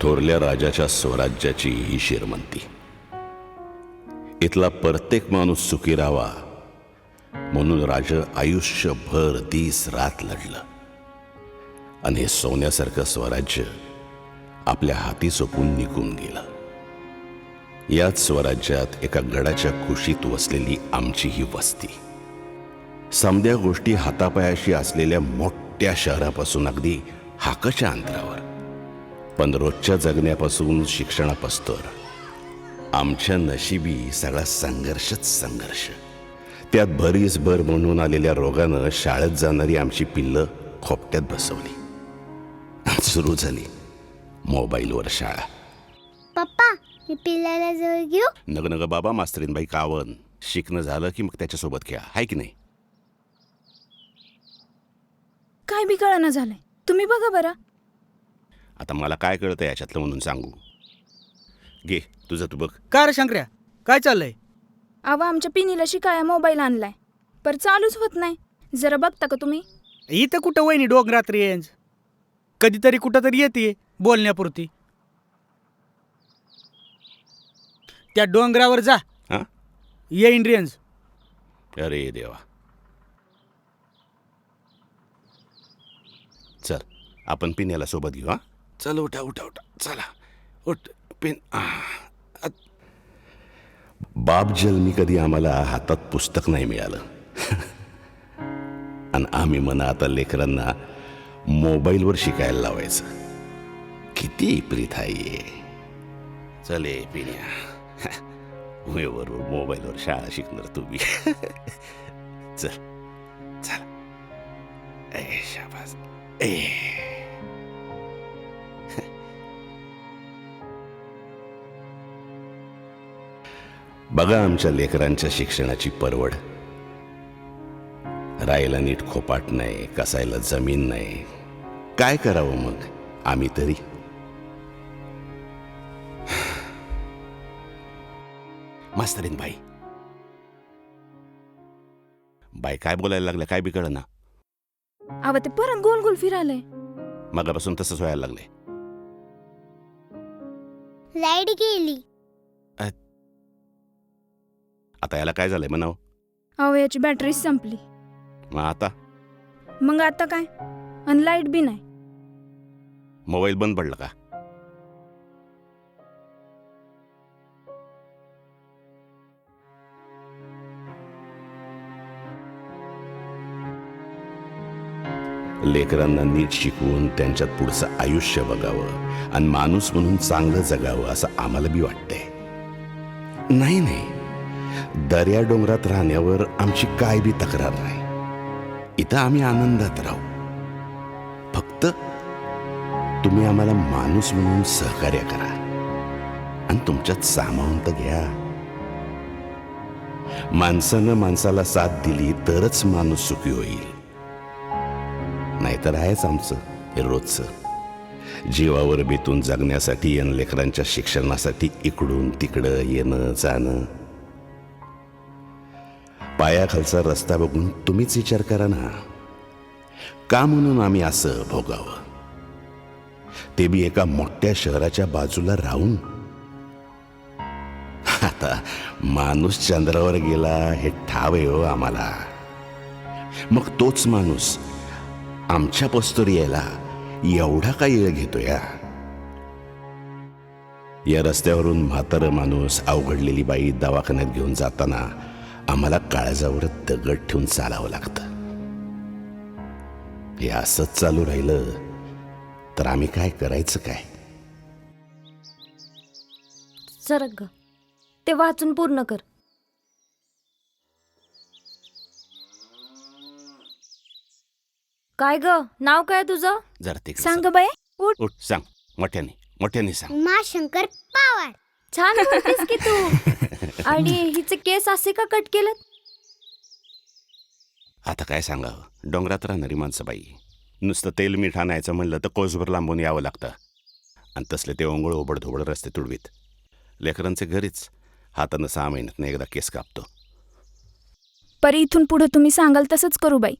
थोरल्या राजाच्या स्वराज्याची ही शिरमंती. इथला प्रत्येक माणूस सुखी राहावा म्हणून राज आयुष्यभर दिस रात लढलं. आणि हे सोन्यासारखं स्वराज्य आपल्या हाती सोपून निघून गेलं. याच स्वराज्यात एका गडाच्या कुशीत वसलेली आमची ही वस्ती. समद्या गोष्टी हातापायाशी असलेल्या मोठ्या शहरापासून अगदी हाकच्या अंतरावर. पण रोजच्या जगण्यापासून शिक्षणापासून आमच्या नशिबी सगळा संघर्षच संघर्ष. त्यात भरीस भर म्हणून आलेल्या रोगानं शाळेत जाणारी आमची पिल्लं खोपट्यात बसवली. सुरू झाली मोबाईलवर शाळा. पप्पा मी पिल्लाला जवळ घेऊ? नग नग बाबा मास्तरीनबाई कावन. शिकणं झालं की मग त्याच्यासोबत खेळा हाय की नाही? काय बी कळना झालंय. तुम्ही बघा बरं. आता मला काय कळतं याच्यातलं म्हणून सांगू. घे तुझं तू बघ. काय रे शंकर्या? काय चाललंय? अहो आमच्या पिनीला शिकाया मोबाईल आणलाय. पर चालूच होत नाही. जरा बघता का तुम्ही? इथं कुठं वहिनी डोंगरात रेंज कधीतरी कुठं तरी येते बोलण्यापुरती. त्या डोंगरावर जा. हां? येईन रेंज अरे देवा. चल आपण पिण्याला सोबत घेऊ हा? चल उठा उठा उठा. चला. उठ पिन. बाप जन्मी कधी आम्हाला हातात पुस्तक नाही मिळालं. आणि आम्ही म्हणा आता लेकरांना मोबाईलवर शिकायला लावायचं. किती प्रीत आहे चले पिण्या बरोबर मोबाईलवर शाळा शिकणार तुम्ही. चल. चल. ए शाबास. ए. बघा आमच्या लेकरांच्या शिक्षणाची परवड. राहायला नीट खोपाट नाही कसायला जमीन नाही. काय करावं मग? आम्ही तरी? मास्तरीन बाई. बाई काय बोलायला लागल्या? काय बिकळ ना अहो ते परत गोल गोल फिरायलंय मगापासून तसंच व्हायला लागलंय. लाइट गेली. आता याला काय झालंय म्हणावं? अहो याची बॅटरी संपली. मग आता? मग आता काय? आणि लाइट बी नाही. मोबाईल बंद पडला का? लेकरांना नीट शिकवून त्यांच्यात पुढचं आयुष्य बघावं आणि माणूस म्हणून चांगलं जगावं असं आम्हाला बी वाटतंय. नाही नाही. दर्या डोंगरात राहण्यावर आमची काय बी तक्रार नाही. इथं आम्ही आनंदात राहू. फक्त तुम्ही आम्हाला माणूस म्हणून सहकार्य करा. आणि तुमच्यात सामावून तर घ्या. माणसानं माणसाला साथ दिली तरच माणूस सुखी होईल. नाहीतर आहेच आमचं हे रोजचं. जीवावर बेतून जगण्यासाठी आणि लेकरांच्या शिक्षणासाठी इकडून तिकडं येणं जाणं. पायाखालचा रस्ता बघून तुम्हीच विचार करा ना. का म्हणून आम्ही असं भोगावं? ते बी एका मोठ्या शहराच्या बाजूला राहून. आता माणूस चंद्रावर गेला हे ठाव आहे हो आम्हाला. मग तोच माणूस आमच्या पस्तोर यायला एवढा काय वेळ घेतो या या रस्त्यावरून म्हातारं माणूस अवघडलेली बाई दवाखान्यात घेऊन जाताना आम्हाला काळजावर दगड ठेवून चालावं लागतं. हे असंच चालू राहिलं तर आम्ही काय करायचं काय? सरक ग. ते वाचून पूर्ण कर. काय ग? नाव काय तुझं? जरा ते सांग बाय उठ. उठ सांग. मोठ्याने मोठ्याने सांग. मा शंकर पवार. छान बोलतेस की तू. आणि हिचे केस असे का कट केलेत? आता काय सांगावं? डोंगरात राहणारी माणसं बाई. नुसतं तेल मीठ आणायचं म्हणलं तर कोसभर लांबून यावं लागतं. आणि तसले ते ओंगळ ओबड धोबड रस्ते तुडवीत. लेकरांचे घरीच हातानं सहा महिन्यात एकदा केस कापतो. पर इथून पुढे तुम्ही सांगाल तसंच करू बाई.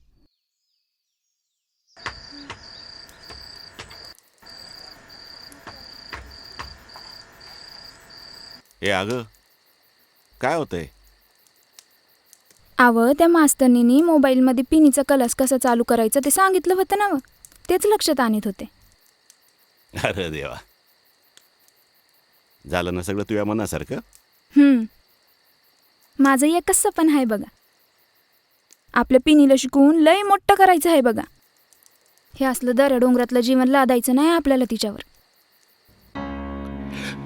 ए अगं. काय होतंय? अव त्या मास्तरनीनी मोबाईलमध्ये पिनीचा कलस कसा चालू करायचा ते सांगितलं होतं ना व. तेच लक्षात आणत होते. अरे देवा. झालं ना सगळं तुझ्या मनासारखं? हम्म. माझं एकच सपन आहे बघा. आपल्या पिनीला शिकवून लय मोठं करायचं आहे बघा. हे असलं दऱ्या डोंगरातलं जीवन लादायचं नाही आपल्याला तिच्यावर.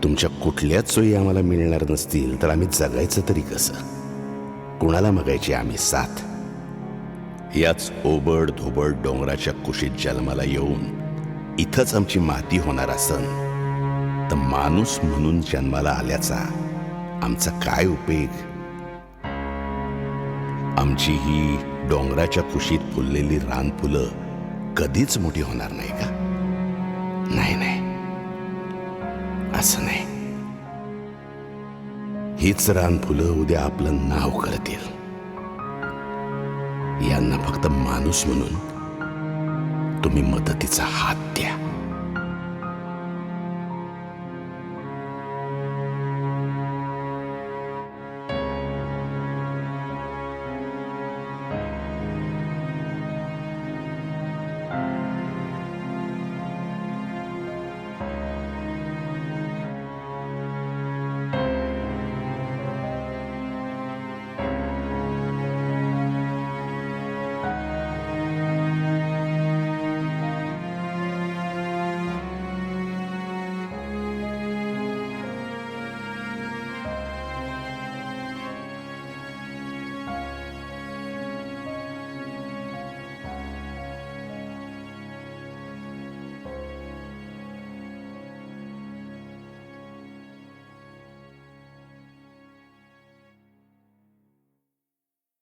तुमच्या कुठल्याच सोयी आम्हाला मिळणार नसतील तर आम्ही जगायचं तरी कसं? कुणाला मागायची आम्ही साथ? याच ओबड धोबड डोंगराच्या कुशीत जन्माला येऊन इथंच आमची माती होणार असन. तर माणूस म्हणून जन्माला आल्याचा आमचा काय उपयोग? आमची ही डोंगराच्या कुशीत फुललेली रानफुलं कधीच मोठी होणार नाही का? नाही नाही. असं नाही. हीच रानफुलं उद्या आपलं नाव करतील यांना फक्त माणूस म्हणून तुम्ही मदतीचा हात द्या.